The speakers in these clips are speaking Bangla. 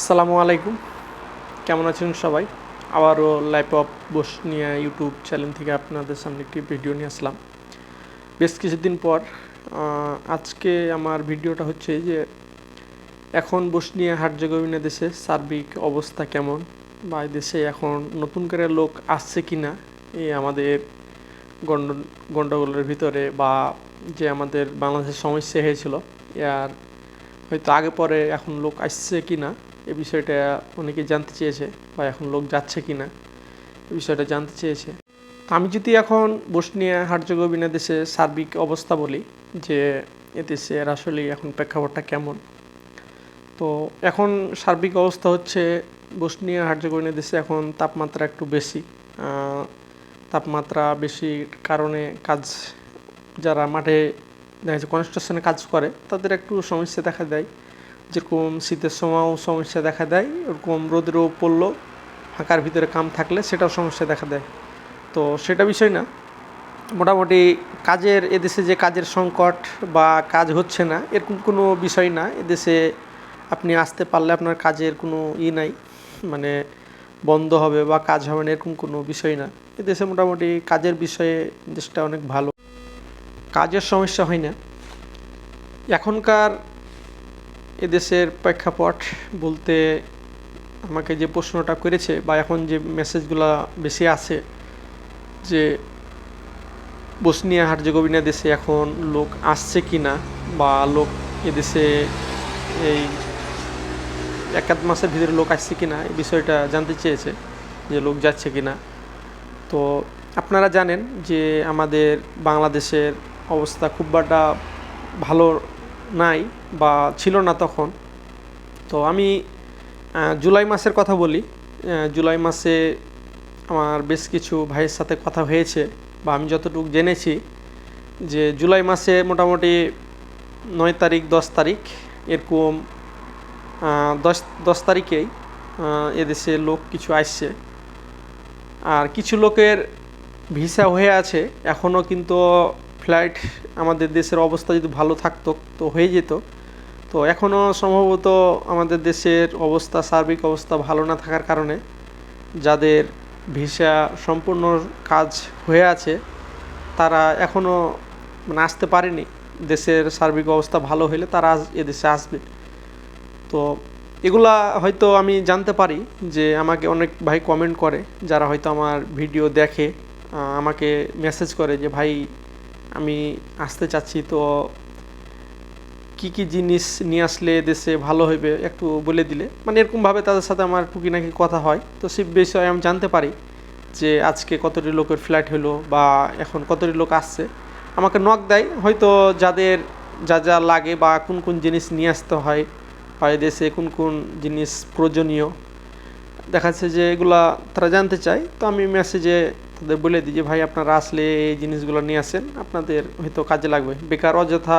আসসালামু আলাইকুম। কেমন আছেন সবাই? আবারও life of Bosnia YouTube channel থেকে আপনাদের সামনে একটি ভিডিও নিয়ে আসলাম। বেশ কিছুদিন পর আজকে আমার ভিডিওটা হচ্ছে যে, এখন বসনিয়া হার্জেগোভিনা দেশে সার্বিক অবস্থা কেমন? বা দেশে এখন নতুন করে লোক আসছে কি না এই আমাদের গন্ড গণ্ডগোলের ভিতরে বা যে আমাদের বাংলাদেশের সমস্যা হয়েছিল আর হয়তো আগে পরে এখন লোক আসছে কি না এ বিষয়টা অনেকে জানতে চেয়েছে বা এখন লোক যাচ্ছে কি না এ বিষয়টা জানতে চেয়েছে। আমি যদি এখন বসনিয়া হার্জেগোভিনা দেশে সার্বিক অবস্থা বলি, যে এ দেশের আসলে এখন প্রেক্ষাপটটা কেমন? তো এখন সার্বিক অবস্থা হচ্ছে, বসনিয়া হার্জেগোভিনা দেশে এখন তাপমাত্রা একটু বেশি। তাপমাত্রা বেশির কারণে কাজ, যারা মাঠে দেখা যাচ্ছে কনস্ট্রাকশনে কাজ করে, তাদের একটু সমস্যা দেখা দেয়। যেরকম শীতের সময়ও সমস্যা দেখা দেয়, ওরকম রোদেরও পড়ল, ফাঁকার ভিতরে কাম থাকলে সেটাও সমস্যা দেখা দেয়। তো সেটা বিষয় না। মোটামুটি কাজের, এদেশে যে কাজের সংকট বা কাজ হচ্ছে না, এরকম কোনো বিষয় না। এদেশে আপনি আসতে পারলে আপনার কাজের কোনো ই নাই মানে বন্ধ হবে বা কাজ হবে না, এরকম কোনো বিষয় না। এদেশে মোটামুটি কাজের বিষয়ে দেশটা অনেক ভালো। কাজের সমস্যা হয় না। এখনকার এদেশের প্রেক্ষাপট বলতে আমাকে যে প্রশ্নটা করেছে বা এখন যে মেসেজগুলো বেশি আছে যে বসনিয়া হার্জেগোভিনা দেশে এখন লোক আসছে কি না বা লোক এদেশে এই এক আধ মাসের ভিতরে লোক আসছে কি না এই বিষয়টা জানতে চেয়েছে যে লোক যাচ্ছে কি না তো আপনারা জানেন যে আমাদের বাংলাদেশের অবস্থা খুব একটা ভালো নাই বা ছিল না তখন। তো আমি জুলাই মাসের কথা বলি। জুলাই মাসে আমার বেশ কিছু ভাইয়ের সাথে কথা হয়েছে বা আমি যতটুকু জেনেছি যে জুলাই মাসে মোটামুটি নয় তারিখ, দশ তারিখ এরকম দশ দশ তারিখেই এদেশে লোক কিছু আসছে। আর কিছু লোকের ভিসা হয়ে আছে। এখনও কিন্তু ফ্লাইট আমাদের দেশের অবস্থা যদি ভালো থাকতো, তো হয়ে যেত। তো এখনও সম্ভবত আমাদের দেশের অবস্থা, সার্বিক অবস্থা ভালো না থাকার কারণে যাদের ভিসা সম্পূর্ণ কাজ হয়ে আছে, তারা এখনও মানে আসতে পারেনি। দেশের সার্বিক অবস্থা ভালো হলে তারা এদেশে আসবে। তো এগুলা হয়তো আমি জানতে পারি যে আমাকে অনেক ভাই কমেন্ট করে, যারা হয়তো আমার ভিডিও দেখে আমাকে মেসেজ করে যে, ভাই আমি আসতে চাচ্ছি, তো কি কি জিনিস নিয়ে আসলে দেশে ভালো হবে একটু বলে দিলে? মানে এরকমভাবে তাদের সাথে আমার টুকিনাকি কথা হয়। তো সে বিষয়ে আমি জানতে পারি যে আজকে কতটি লোকের ফ্ল্যাট হলো বা এখন কতটি লোক আসছে। আমাকে নক দেয়, হয়তো যাদের যা যা লাগে বা কোন কোন জিনিস নিয়ে আসতে হয় এই দেশে কোন কোন জিনিস প্রয়োজনীয়। দেখা যাচ্ছে যে এগুলা তারা জানতে চায়। তো আমি মেসেজে তাদের বলে দিই যে, ভাই, আপনারা আসলে এই জিনিসগুলো নিয়ে আসেন। আপনাদের হয়তো কাজে লাগবে। বেকার অযথা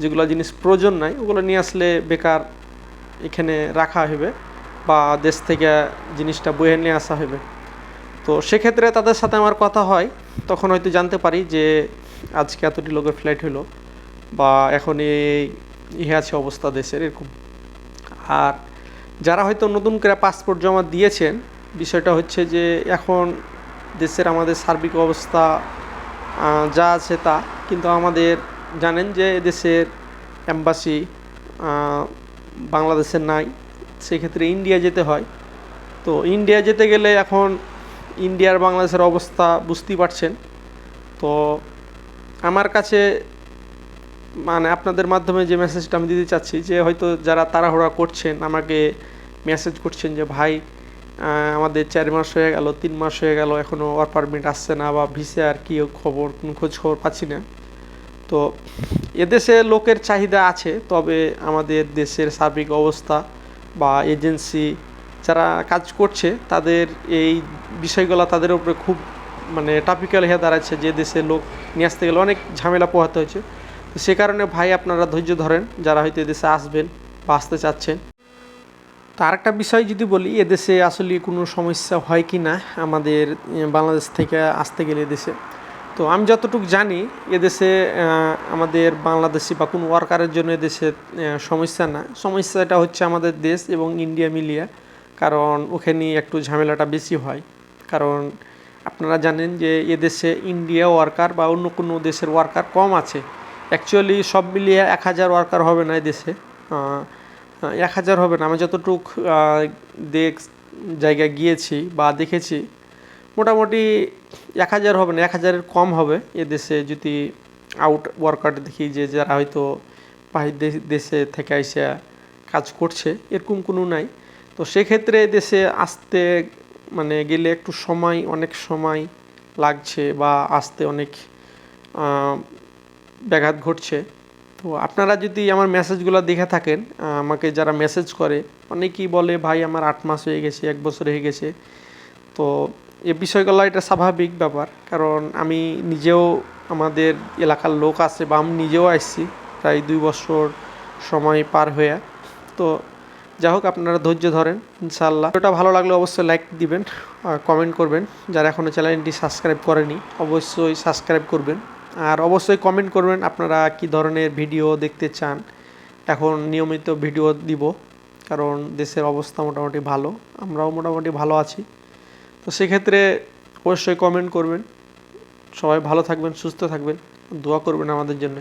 যেগুলো জিনিস প্রয়োজন নাই, ওগুলো নিয়ে আসলে বেকার এখানে রাখা হবে বা দেশ থেকে জিনিসটা বয়ে নিয়ে আসা হবে। তো সেক্ষেত্রে তাদের সাথে আমার কথা হয়। তখন হয়তো জানতে পারি যে, আজকে এতটি লোকের ফ্লাইট হলো বা এখন এই ইহে আছে অবস্থা দেশের এরকম। আর যারা হয়তো নতুন করে পাসপোর্ট জমা দিয়েছেন, বিষয়টা হচ্ছে যে, এখন দেশের আমাদের সার্বিক অবস্থা যা আছে তা। কিন্তু আমাদের জানেন যে দেশের অ্যাম্বাসি বাংলাদেশের নাই। সেক্ষেত্রে ইন্ডিয়া যেতে হয়। তো ইন্ডিয়া যেতে গেলে এখন ইন্ডিয়ার বাংলাদেশের অবস্থা বুঝতেই পারছেন। তো আমার কাছে মানে আপনাদের মাধ্যমে যে মেসেজটা আমি দিতে চাচ্ছি যে হয়তো যারা তাড়াহুড়া করছেন, আমাকে মেসেজ করছেন যে, ভাই আমাদের চার মাস হয়ে গেল, তিন মাস হয়ে গেল এখনও ওয়ার্ক পারমিট আসছে না বা ভিসে আর কি খবর, কোনো খোঁজ খবর পাচ্ছি না। তো এদেশে লোকের চাহিদা আছে, তবে আমাদের দেশের সার্বিক অবস্থা বা এজেন্সি যারা কাজ করছে, তাদের এই বিষয়গুলো তাদের উপরে খুব মানে টাপিক্যাল হয়ে দাঁড়াচ্ছে যে দেশে লোক নিয়ে আসতে গেলে অনেক ঝামেলা পোহাতে হয়েছে। তো সে কারণে ভাই আপনারা ধৈর্য ধরেন, যারা হয়তো এদেশে আসবেন বা আসতে চাচ্ছেন তো আরেকটা বিষয় যদি বলি, এদেশে আসলে কোনো সমস্যা হয় কি না? আমাদের বাংলাদেশ থেকে আসতে গেলে এদেশে। তো আমি যতটুকু জানি, এদেশে আমাদের বাংলাদেশি বা কোনো ওয়ার্কারের জন্য এদেশে সমস্যা না। সমস্যাটা হচ্ছে আমাদের দেশ এবং ইন্ডিয়া মিলিয়ে, কারণ ওখানে একটু ঝামেলাটা বেশি হয়। কারণ আপনারা জানেন যে এদেশে ইন্ডিয়া ওয়ার্কার বা অন্য কোনো দেশের ওয়ার্কার কম আছে। অ্যাকচুয়ালি সব মিলিয়ে এক হাজার ওয়ার্কার হবে না এদেশে। এক হাজার হবে না। আমি যতটুক দেখ, জায়গায় গিয়েছি বা দেখেছি, মোটামুটি এক হাজার হবে না, এক হাজারের কম হবে। এদেশে যদি আউট ওয়ার্কার দেখি যে যারা হয়তো বাহির দেশ- দেশে থেকে এসে কাজ করছে, এরকম কোনো নাই। তো সেক্ষেত্রে দেশে আসতে মানে গেলে একটু সময়, অনেক সময় লাগছে বা আসতে অনেক ব্যাঘাত ঘটছে। তো আপনারা যদি আমার মেসেজগুলো দেখে থাকেন আমাকে যারা মেসেজ করে, অনেকেই বলে, ভাই, আমার আট মাস হয়ে গেছে, এক বছর হয়ে গেছে। তো এ বিষয়গুলো এটা স্বাভাবিক ব্যাপার, কারণ আমি নিজেও আমাদের এলাকার লোক আছে বা আমি নিজেও আসছি প্রায় দুই বছর সময় পার হয়ে। তো যাই হোক, আপনারা ধৈর্য ধরেন ইনশাল্লাহ ওটা ভালো লাগলে অবশ্যই লাইক দিবেন কমেন্ট করবেন। যারা এখনও চ্যানেলটি সাবস্ক্রাইব করেনি, অবশ্যই সাবস্ক্রাইব করবেন। আর অবশ্যই কমেন্ট করবেন আপনারা কি ধরনের ভিডিও দেখতে চান। এখন নিয়মিত ভিডিও দিব, কারণ দেশের অবস্থা মোটামুটি ভালো, আমরাও মোটামুটি ভালো আছি। তো সেক্ষেত্রে অবশ্যই কমেন্ট করবেন। সবাই ভালো থাকবেন, সুস্থ থাকবেন, দোয়া করবেন আমাদের জন্য।